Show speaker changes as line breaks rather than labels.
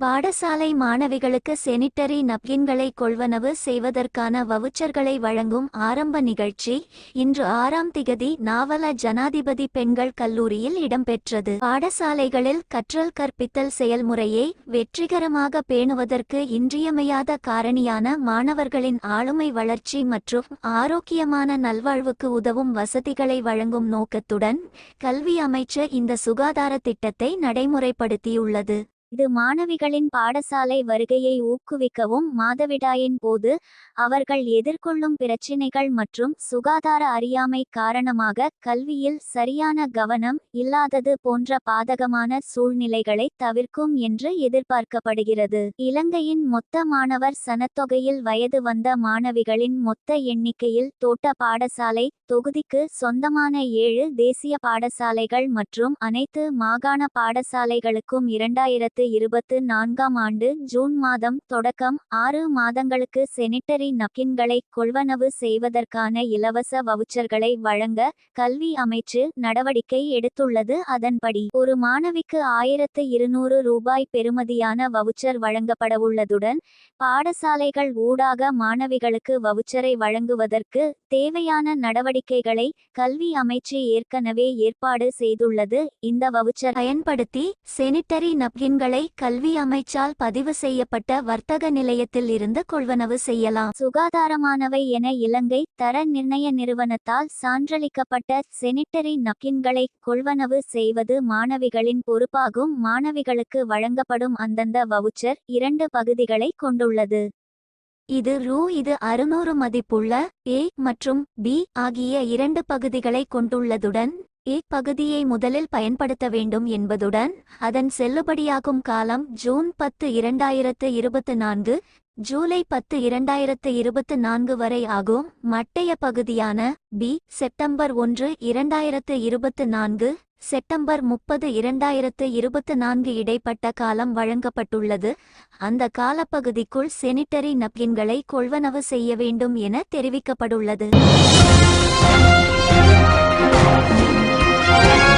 பாடசாலை மாணவிகளுக்கு செனிட்டரி நப்கின்களை கொள்வனவு செய்வதற்கான வவுச்சர்களை வழங்கும் ஆரம்ப நிகழ்ச்சி இன்று ஆறாம் திகதி நாவல ஜனாதிபதி பெண்கள் கல்லூரியில் இடம்பெற்றது. பாடசாலைகளில் கற்றல் கற்பித்தல் செயல்முறையை வெற்றிகரமாக பேணுவதற்கு இன்றியமையாத காரணியான மாணவர்களின் ஆளுமை வளர்ச்சி மற்றும் ஆரோக்கியமான நல்வாழ்வுக்கு உதவும் வசதிகளை வழங்கும் நோக்கத்துடன் கல்வி அமைச்சு இந்த சுகாதார திட்டத்தை நடைமுறைப்படுத்தியுள்ளது. இது மாணவிகளின் பாடசாலை வருகையை ஊக்குவிக்கவும் மாதவிடாயின் போது அவர்கள் எதிர்கொள்ளும் பிரச்சினைகள் மற்றும் சுகாதார அறியாமை காரணமாக கல்வியில் சரியான கவனம் இல்லாதது போன்ற பாதகமான சூழ்நிலைகளை தவிர்க்கும் என்று எதிர்பார்க்கப்படுகிறது. இலங்கையின் மொத்த மாணவர் சனத்தொகையில் வயது வந்த மாணவிகளின் மொத்த எண்ணிக்கையில் தோட்ட பாடசாலை தொகுதிக்கு சொந்தமான ஏழு தேசிய பாடசாலைகள் மற்றும் அனைத்து மாகாண பாடசாலைகளுக்கும் இரண்டாயிரத்து இரண்டாயிரத்து இருபத்து நான்காம் ஆண்டு ஜூன் மாதம் தொடக்கம். ஆறு மாதங்களுக்கு செனிட்டரி நப்கின்களை கொள்வனவு செய்வதற்கான இலவச வவுச்சர்களை வழங்க கல்வி அமைச்சு நடவடிக்கை எடுத்துள்ளது. அதன்படி ஒரு மாணவிக்கு ஆயிரத்து இருநூறு ரூபாய் பெறுமதியான வவுச்சர் வழங்கப்படவுள்ளதுடன் பாடசாலைகள் ஊடாக மாணவிகளுக்கு வவுச்சரை வழங்குவதற்கு தேவையான நடவடிக்கைகளை கல்வி அமைச்சு ஏற்கனவே ஏற்பாடு செய்துள்ளது. இந்த வவுச்சர் பயன்படுத்தி செனிட்டரி நப்கின்கள் கல்வி அமைச்சால் பதிவு செய்யப்பட்ட வர்த்தக நிலையத்தில் இருந்து கொள்வனவு செய்யலாம். சுகாதாரமானவை என இலங்கை தர நிர்ணய நிறுவனத்தால் சான்றளிக்கப்பட்ட செனிட்டரி நப்கின்களை கொள்வனவு செய்வது மாணவிகளின் பொறுப்பாகும். மாணவிகளுக்கு வழங்கப்படும் அந்தந்த வவுச்சர் இரண்டு பகுதிகளை கொண்டுள்ளது. இது ரூ. இது அறுநூறு மதிப்புள்ள ஏ மற்றும் பி ஆகிய இரண்டு பகுதிகளை கொண்டுள்ளதுடன் இப்பகுதியை பகுதியை முதலில் பயன்படுத்த வேண்டும் என்பதுடன் அதன் செல்லுபடியாகும் காலம் ஜூன் பத்து இரண்டாயிரத்து இருபத்து நான்கு ஜூலை பத்து இரண்டாயிரத்து இருபத்து நான்கு வரை ஆகும். மட்டைய பகுதியான பி செப்டம்பர் ஒன்று இரண்டாயிரத்து இருபத்து நான்கு செப்டம்பர் முப்பது இரண்டாயிரத்து இருபத்து நான்கு இடைப்பட்ட காலம் வழங்கப்பட்டுள்ளது. அந்த காலப்பகுதிக்குள் செனிட்டரி நப்கின்களை கொள்வனவு செய்ய வேண்டும் என தெரிவிக்கப்பட்டுள்ளது. oh you.